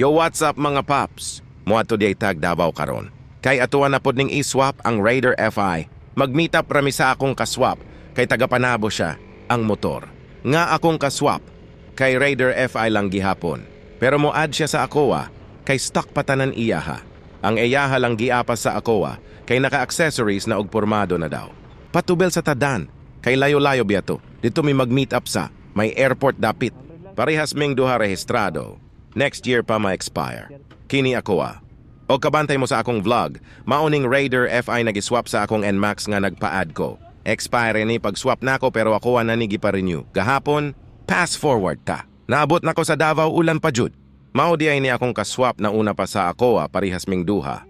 Yo, what's up mga paps? Muato di tag Davao karon. Kay atuan na pod ning i-swap ang Raider FI. Mag-meet up rami sa akong kaswap kay taga-panabo siya ang motor. Nga akong kaswap kay Raider FI lang gihapon. Pero mo add siya sa Akoa kay stock patanan iyaha. Ang iyaha lang giapas sa Akoa kay naka-accessories na og pormado na daw. Patubel sa tadan kay layo-layo biyato. Dito may mag-meet up sa may airport dapit. Parehas ming duha rehistrado. Next year pa ma-expire. Kini Akoa. O kabantay mo sa akong vlog, mauning Raider FI nag-swap sa akong NMAX nga nagpa-add ko. Expire ni pag-swap nako pero ako na nigi pa renew. Gahapon, pass forward ta. Naabot nako sa Davao ulan pa jud. Mao di ay ni akong kaswap na una pa sa Akoa parihas ming duha.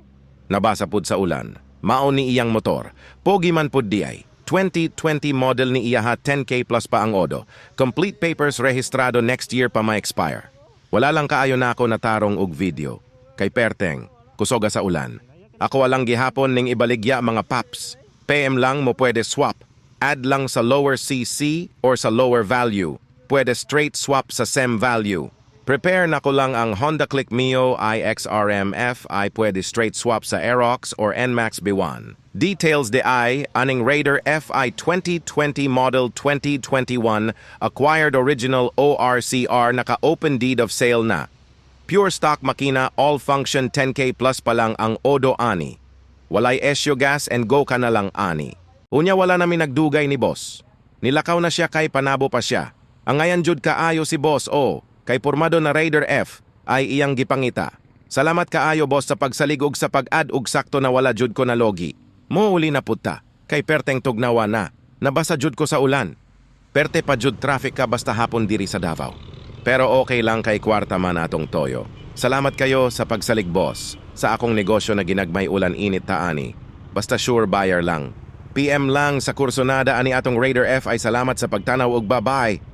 Nabasa pud sa ulan. Mao ni iyang motor. Pogi man pud di ay. 2020 model ni iyaha 10K plus pa ang odo. Complete papers rehistrado next year pa ma-expire. Wala lang kaayo na ako natarong og video. Kay Perteng, kusoga sa ulan. Ako walang gihapon ning ibaligya mga paps. PM lang mo pwede swap. Add lang sa lower CC or sa lower value. Pwede straight swap sa SEM value. Prepare na ko lang ang Honda Click Mio iXRMF ay pwede straight swap sa Aerox or NMAX B1. Details de ay aning Raider FI 2020 model 2021 acquired original ORCR naka open deed of sale na. Pure stock makina all function 10K plus pa lang ang Odo ani. Walay esyo gas and go ka na lang ani. Unya wala namin nagdugay ni boss. Nilakaw na siya kay panabo pa siya. Ang ngayon jud kaayo si boss o kay pormado na Raider F ay iyang gipangita. Salamat kaayo boss sa pagsalig ug sa pag-add og sakto na wala jud ko na logi. Mo uli na puta kay perteng tugnawa na. Nabasa jud ko sa ulan. Perte pa jud traffic ka basta hapon diri sa Davao. Pero okay lang kay kwarta man atong toyo. Salamat kayo sa pagsalig boss sa akong negosyo na ginagmay ulan init taani. Basta sure buyer lang. PM lang sa kursonada ani atong Raider F ay salamat sa pagtanaw og bye-bye.